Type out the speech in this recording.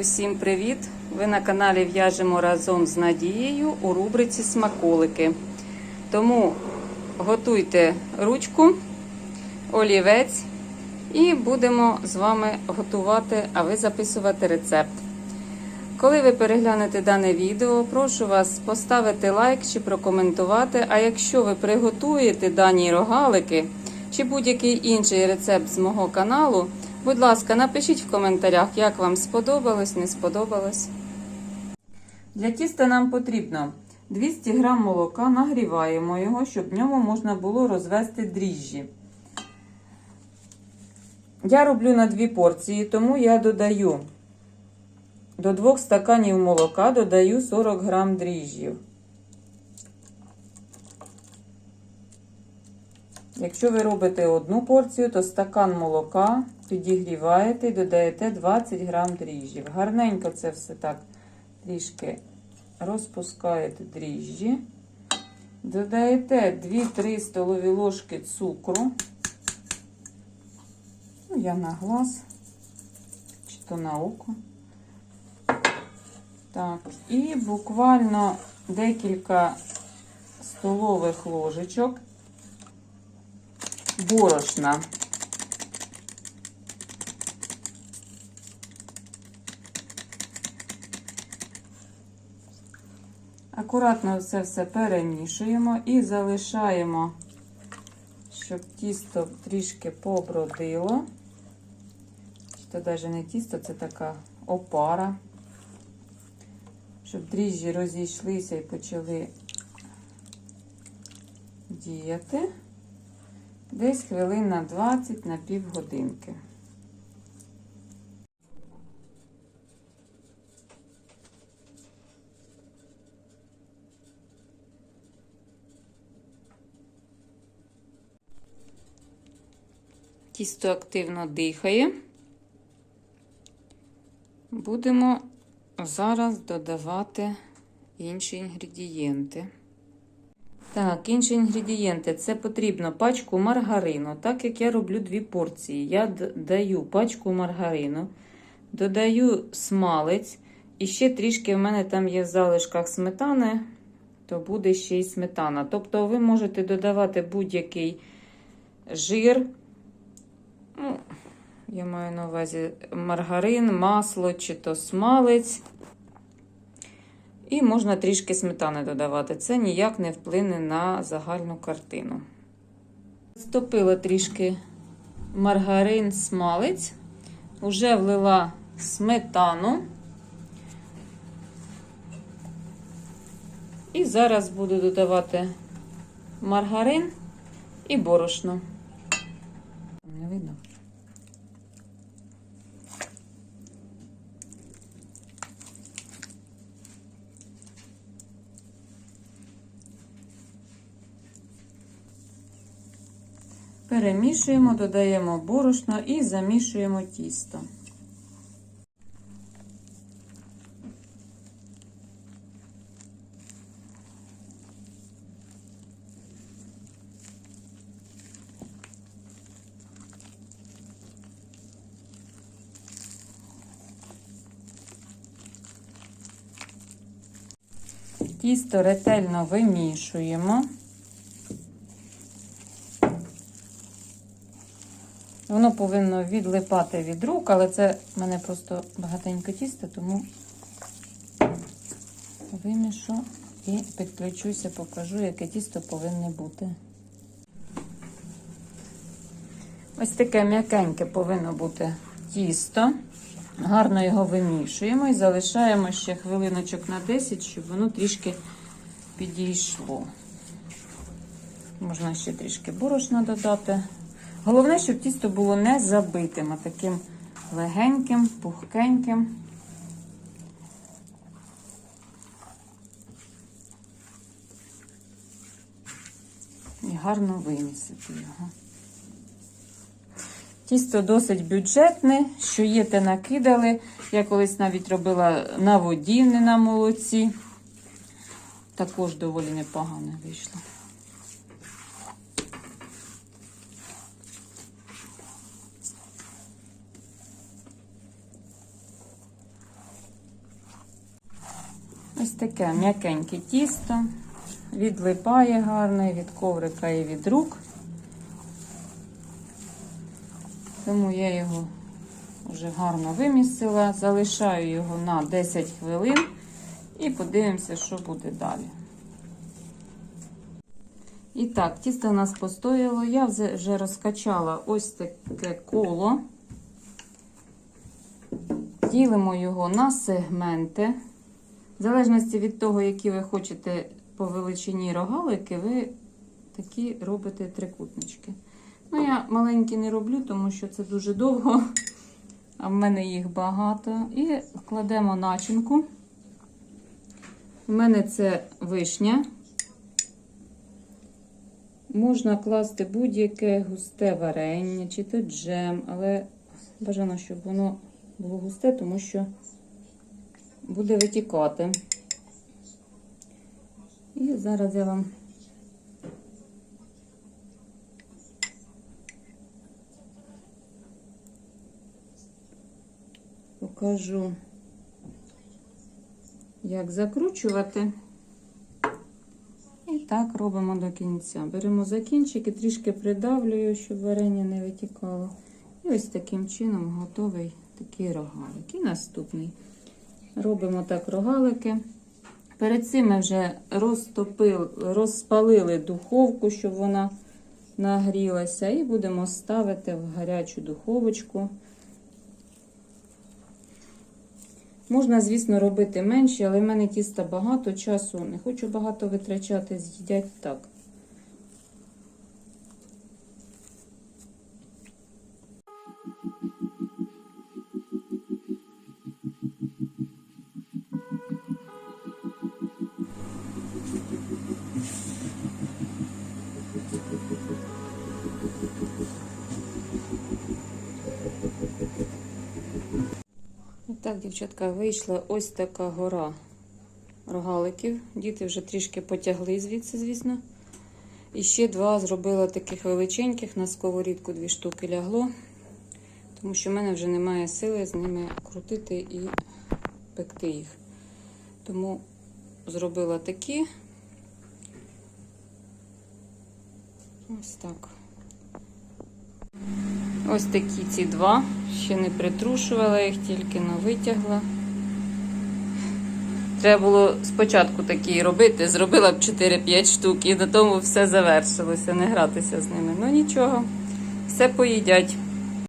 Усім привіт! Ви на каналі В'яжемо разом з Надією у рубриці Смаколики. Тому готуйте ручку, олівець і будемо з вами готувати, а ви записувати рецепт. Коли ви переглянете дане відео, прошу вас поставити лайк чи прокоментувати. А якщо ви приготуєте дані рогалики чи будь-який інший рецепт з мого каналу, будь ласка, напишіть в коментарях, як вам сподобалось, не сподобалось. Для тіста нам потрібно 200 г молока, нагріваємо його, щоб в ньому можна було розвести дріжджі. Я роблю на дві порції, тому я додаю до 2 стаканів молока додаю 40 грам дріжджів. Якщо ви робите одну порцію, то стакан молока підігріваєте і додаєте 20 грам дріжджів. Гарненько це все так трішки розпускаєте дріжджі. Додаєте 2-3 столові ложки цукру. Ну, я на глаз, чи то на око. Так, і буквально декілька столових ложечок борошна. Акуратно це все перемішуємо і залишаємо, щоб тісто трішки побродило. Це навіть не тісто, це така опара щоб дріжджі розійшлися і почали діяти десь хвилин на 20 на півгодинки. Тісто активно дихає. Будемо зараз додавати інші інгредієнти. Так, інші інгредієнти це потрібно пачку маргарину. Так як я роблю дві порції. Я даю пачку маргарину, додаю смалець. І ще трішки в мене там є в залишках сметани, то буде ще й сметана. Тобто, ви можете додавати будь-який жир. Ну, я маю на увазі маргарин, масло чи то смалець. І можна трішки сметани додавати. Це ніяк не вплине на загальну картину. Стопила трішки маргарин, смалець, вже влила сметану. І зараз буду додавати маргарин і борошно. Не видно. Перемішуємо, додаємо борошно і замішуємо тісто. Тісто ретельно вимішуємо. Воно повинно відлипати від рук, але це в мене просто багатенько тісто, тому вимішу і підключуся, покажу, яке тісто повинне бути. Ось таке м'якеньке повинно бути тісто. Гарно його вимішуємо і залишаємо ще хвилиночок на 10, щоб воно трішки підійшло. Можна ще трішки борошна додати. Головне, щоб тісто було не забитим, а таким легеньким, пухкеньким. І гарно вимісити його. Тісто досить бюджетне, що є, те накидали. Я колись навіть робила на воді, не на молоці. Також доволі непогано вийшло. Ось таке м'якеньке тісто. Відлипає гарно від коврика і від рук. Тому я його вже гарно вимісила. Залишаю його на 10 хвилин і подивимося, що буде далі. І так, тісто у нас постояло. Я вже розкачала ось таке коло. Ділимо його на сегменти. В залежності від того, які ви хочете по величині рогалики, ви такі робите трикутнички. Ну, я маленькі не роблю, тому що це дуже довго, а в мене їх багато. І кладемо начинку. У мене це вишня. Можна класти будь-яке густе варення, чи то джем, але бажано, щоб воно було густе, тому що буде витікати. І зараз я вам покажу, як закручувати. І так робимо до кінця. Беремо закінчики, трішки придавлюю, щоб варення не витікало. І ось таким чином готовий такий рогалик. І наступний. Робимо так рогалики. Перед цим ми вже розпалили духовку, щоб вона нагрілася. І будемо ставити в гарячу духовочку. Можна, звісно, робити менше, але в мене тіста багато часу. Не хочу багато витрачати, з'їдять так. Так, дівчатка, вийшла ось така гора рогаликів. Діти вже трішки потягли звідси, звісно. І ще два зробила таких величеньких на сковорідку дві штуки лягло, тому що в мене вже немає сили з ними крутити і пекти їх. Тому зробила такі. Ось так. Ось такі ці два. Ще не притрушувала їх, тільки но витягла. Треба було спочатку такі робити, зробила б 4-5 штук і на тому все завершилося, не гратися з ними. Ну нічого, все поїдять.